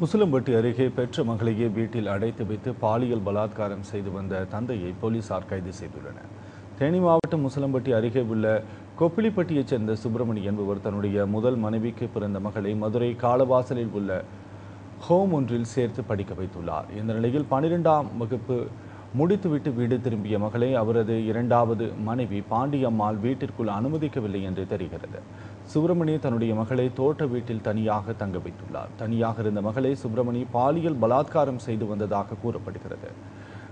முசிலம்பட்டி அருகே பெற்ற மகளையே வீட்டில் அடைத்து வைத்து பாலியல் பலாத்காரம் செய்து வந்த தந்தையை போலீசார் கைது செய்துள்ளனர். தேனி மாவட்டம் முசலம்பட்டி அருகே உள்ள கொப்பிலிப்பட்டியைச் சேர்ந்த சுப்பிரமணி என்பவர் தன்னுடைய முதல் மனைவிக்கு பிறந்த மகளை மதுரை காலவாசலில் உள்ள ஹோம் ஒன்றில் சேர்த்து படிக்க வைத்துள்ளார். இந்த நிலையில் பனிரெண்டாம் வகுப்பு முடித்துவிட்டு வீடு திரும்பிய மகளை அவரது இரண்டாவது மனைவி பாண்டியம்மாள் வீட்டிற்குள் அனுமதிக்கவில்லை என்று தெரிகிறது. சுப்பிரமணி தன்னுடைய மகளை தோட்ட வீட்டில் தனியாக தங்க வைத்துள்ளார். தனியாக இருந்த மகளை சுப்பிரமணி பாலியல் பலாத்காரம் செய்து வந்ததாக கூறப்படுகிறது.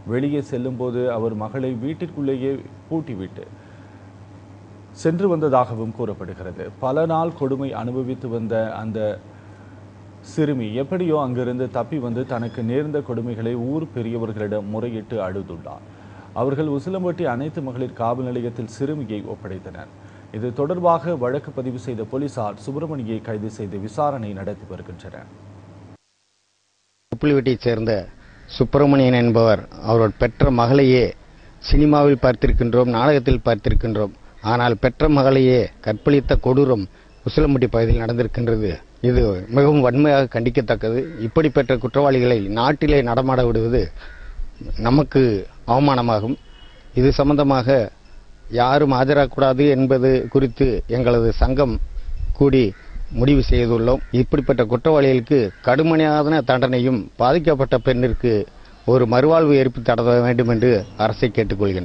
வெளியே செல்லும்போது அவர் மகளை வீட்டிற்குள்ளேயே பூட்டிவிட்டு சென்று வந்ததாகவும் கூறப்படுகிறது. பல நாள் கொடுமை அனுபவித்து வந்த அந்த சிறுமி எப்படியோ அங்கிருந்து தப்பி வந்து தனக்கு நேர்ந்த கொடுமைகளை ஊர் பெரியவர்களிடம் முறையிட்டு அழுதுள்ளார். அவர்கள் உசிலம்பட்டி அனைத்து மகளிர் காவல் நிலையத்தில் சிறுமியை ஒப்படைத்தனர். இது தொடர்பாக வழக்கு பதிவு செய்த போலீசார் சுப்பிரமணியை கைது செய்து விசாரணை நடத்தி வருகின்றனர். உப்புளிவெட்டியைச் சேர்ந்த சுப்பிரமணியன் என்பவர் அவர் பெற்ற மகளையே சினிமாவில் பார்த்திருக்கின்றோம் நாடகத்தில் பார்த்திருக்கின்றோம். ஆனால் பெற்ற மகளையே கற்பழித்த கொடூரம் உசிலம்பட்டி பகுதியில் நடந்திருக்கின்றது. இது மிகவும் வன்மையாக கண்டிக்கத்தக்கது. இப்படிப்பட்ட குற்றவாளிகளை நாட்டிலே நடமாட விடுவது நமக்கு அவமானமாகும். இது சம்பந்தமாக யாரும் ஆஜராகக்கூடாது என்பது குறித்து எங்களது சங்கம் கூடி முடிவு செய்துள்ளோம். இப்படிப்பட்ட குற்றவாளிகளுக்கு கடுமையான தண்டனையும் பாதிக்கப்பட்ட பெண்ணிற்கு ஒரு மறுவாழ்வு ஏற்படுத்த வேண்டும் என்று அரசை கேட்டுக்கொள்கின்றனர்